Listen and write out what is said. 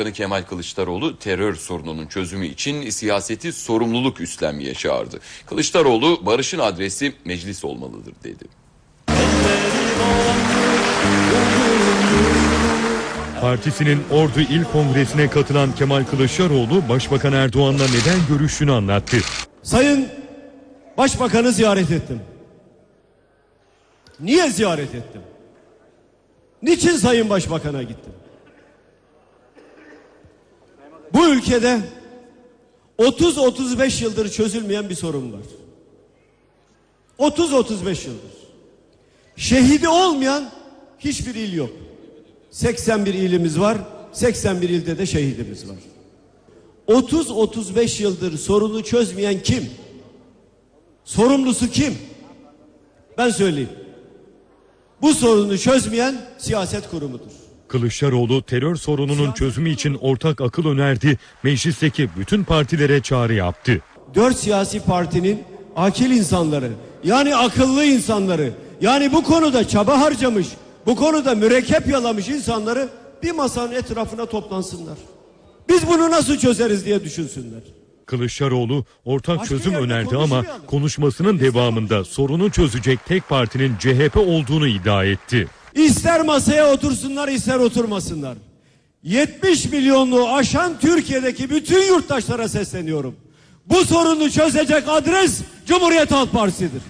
Başkanı Kemal Kılıçdaroğlu terör sorununun çözümü için siyaseti sorumluluk üstlenmeye çağırdı. Kılıçdaroğlu barışın adresi meclis olmalıdır dedi. Partisinin Ordu İl Kongresi'ne katılan Kemal Kılıçdaroğlu, Başbakan Erdoğan'la neden görüştüğünü anlattı. Sayın Başbakan'ı ziyaret ettim. Niye ziyaret ettim? Niçin Sayın Başbakan'a gittim? Bu ülkede 30-35 yıldır çözülmeyen bir sorun var. 30-35 yıldır. Şehidi olmayan hiçbir il yok. 81 ilimiz var. 81 ilde de şehidimiz var. 30-35 yıldır sorunu çözmeyen kim? Sorumlusu kim? Ben söyleyeyim. Bu sorunu çözmeyen siyaset kurumudur. Kılıçdaroğlu terör sorununun çözümü için ortak akıl önerdi, meclisteki bütün partilere çağrı yaptı. Dört siyasi partinin akil insanları, yani akıllı insanları, yani bu konuda çaba harcamış, bu konuda mürekkep yalamış insanları bir masanın etrafına toplansınlar. Biz bunu nasıl çözeriz diye düşünsünler. Kılıçdaroğlu ortak Başka çözüm önerdi ama konuşmasının devamında sorunu çözecek tek partinin CHP olduğunu iddia etti. İster masaya otursunlar ister oturmasınlar. 70 milyonluğu aşan Türkiye'deki bütün yurttaşlara sesleniyorum. Bu sorunu çözecek adres Cumhuriyet Halk Partisi'dir.